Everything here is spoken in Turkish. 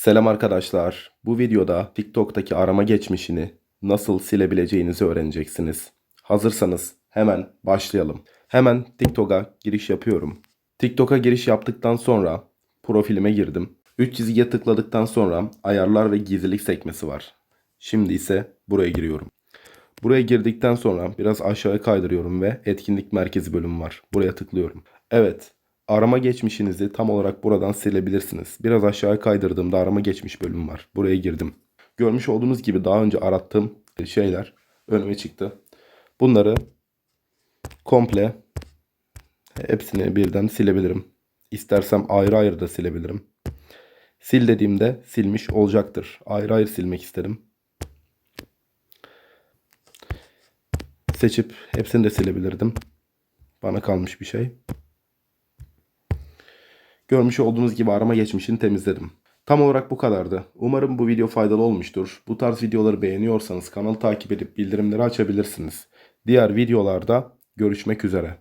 Selam arkadaşlar. Bu videoda TikTok'taki arama geçmişini nasıl silebileceğinizi öğreneceksiniz. Hazırsanız hemen başlayalım. Hemen TikTok'a giriş yapıyorum. TikTok'a giriş yaptıktan sonra profilime girdim. 3 çizgiye tıkladıktan sonra ayarlar ve gizlilik sekmesi var. Şimdi ise buraya giriyorum. Buraya girdikten sonra biraz aşağı kaydırıyorum ve etkinlik merkezi bölümü var. Buraya tıklıyorum. Evet, arama geçmişinizi tam olarak buradan silebilirsiniz. Biraz aşağı kaydırdığımda arama geçmiş bölümü var. Buraya girdim. Görmüş olduğunuz gibi daha önce arattığım şeyler önüme çıktı. Bunları komple hepsini birden silebilirim. İstersem ayrı ayrı da silebilirim. Sil dediğimde silmiş olacaktır. Ayrı ayrı silmek isterim. Seçip hepsini de silebilirdim. Bana kalmış bir şey. Görmüş olduğunuz gibi arama geçmişini temizledim. Tam olarak bu kadardı. Umarım bu video faydalı olmuştur. Bu tarz videoları beğeniyorsanız kanalı takip edip bildirimleri açabilirsiniz. Diğer videolarda görüşmek üzere.